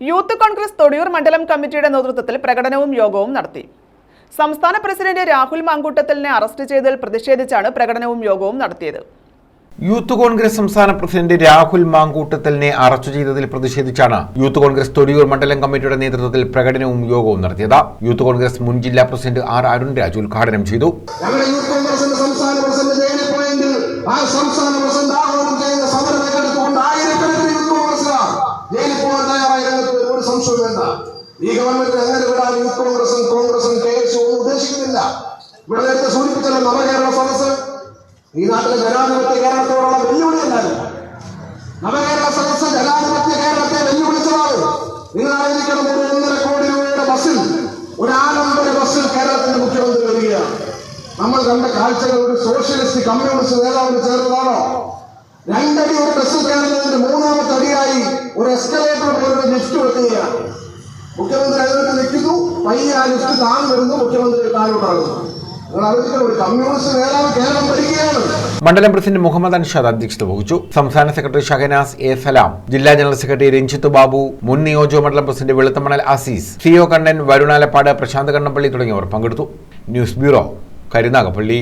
Youth Congress Thodiyoor മണ്ഡലം കമ്മിറ്റിയുടെ നേതൃത്വത്തിൽ പ്രകടനവും യോഗവും നടത്തി. സംസ്ഥാന പ്രസിഡന്റ് രാഹുൽ മാങ്കൂട്ടത്തലിനെ അറസ്റ്റ് ചെയ്തതിൽ പ്രതിഷേധിച്ചാണ് പ്രകടനവും യോഗവും നടത്തിയത്. യൂത്ത് കോൺഗ്രസ് സംസ്ഥാന പ്രസിഡന്റ് രാഹുൽ മാങ്കൂട്ടത്തലിനെ അറസ്റ്റ് ചെയ്തതിൽ പ്രതിഷേധിച്ചാണ് യൂത്ത് കോൺഗ്രസ് തൊടിയൂർ മണ്ഡലം കമ്മിറ്റിയുടെ നേതൃത്വത്തിൽ പ്രകടനവും യോഗവും നടത്തിയത്. യൂത്ത് കോൺഗ്രസ് മുൻ ജില്ലാ പ്രസിഡന്റ് ആർ അരുൺ രാജ് ഉദ്ഘാടനം ചെയ്തു. ഞങ്ങളുടെ യൂത്ത് കോൺഗ്രസിന്റെ സംസ്ഥാന പ്രസിഡന്റ് ജയിലിൽ പോയെങ്കിൽ ആ സംസ്ഥാന വേണ്ട ഈ ഗവൺമെന്റ് എങ്ങനെ വിടാൻ യൂത്ത് കോൺഗ്രസും കോൺഗ്രസും കെ എസ് ഒന്നും ഉദ്ദേശിക്കുന്നില്ല. ഇവിടെ നേരത്തെ സൂചിപ്പിച്ചല്ലോ നവകേരള സദസ് ഈ നാട്ടിലെ ജനാധിപത്യ കേരളത്തോടുള്ള വെല്ലുവിളി നവകേരള സദസ് ജനാധിപത്യ കേരളത്തെ വെല്ലുവിളിച്ചതാണ്. നിങ്ങൾ അറിയിക്കണം ഒരു ഒന്നര കോടി രൂപയുടെ ബസ്സിൽ ഒരു ആഡംബര ബസ്സിൽ കേരളത്തിന്റെ മുഖ്യമന്ത്രി വരികയാണ്. നമ്മൾ കണ്ട കാഴ്ചകൾ ഒരു സോഷ്യലിസ്റ്റ് കമ്മ്യൂണിസ്റ്റ് നേതാവിന് ചേർന്നതാണോ? രണ്ടടി ഒരു ബസ്സിൽ കയറുന്നതിന്റെ മൂന്നാമത്തെ അടിയായി ഒരു എസ്കലേറ്റർ ലിഫ്റ്റ് വെക്കുകയാണ്. മുഖ്യമന്ത്രി അതിനൊക്കെ നിൽക്കുന്നു. പയ്യെ ആ ലിസ്റ്റ് താൻ വരുന്നു. മുഖ്യമന്ത്രി താഴോട്ടാകുന്നു. മണ്ഡലം പ്രസിഡന്റ് മുഹമ്മദ് അൻഷാദ് അധ്യക്ഷത വഹിച്ചു. സംസ്ഥാന സെക്രട്ടറി ഷഹനാസ് എ സലാം ജില്ലാ ജനറൽ സെക്രട്ടറി രഞ്ജിത്ത് ബാബു മുൻ നിയോജക മണ്ഡലം president Veluthamanal Azeez C O Kannan Varunalappad Prashanth Kannappally തുടങ്ങിയവർ പങ്കെടുത്തു. News bureau Karunagappally.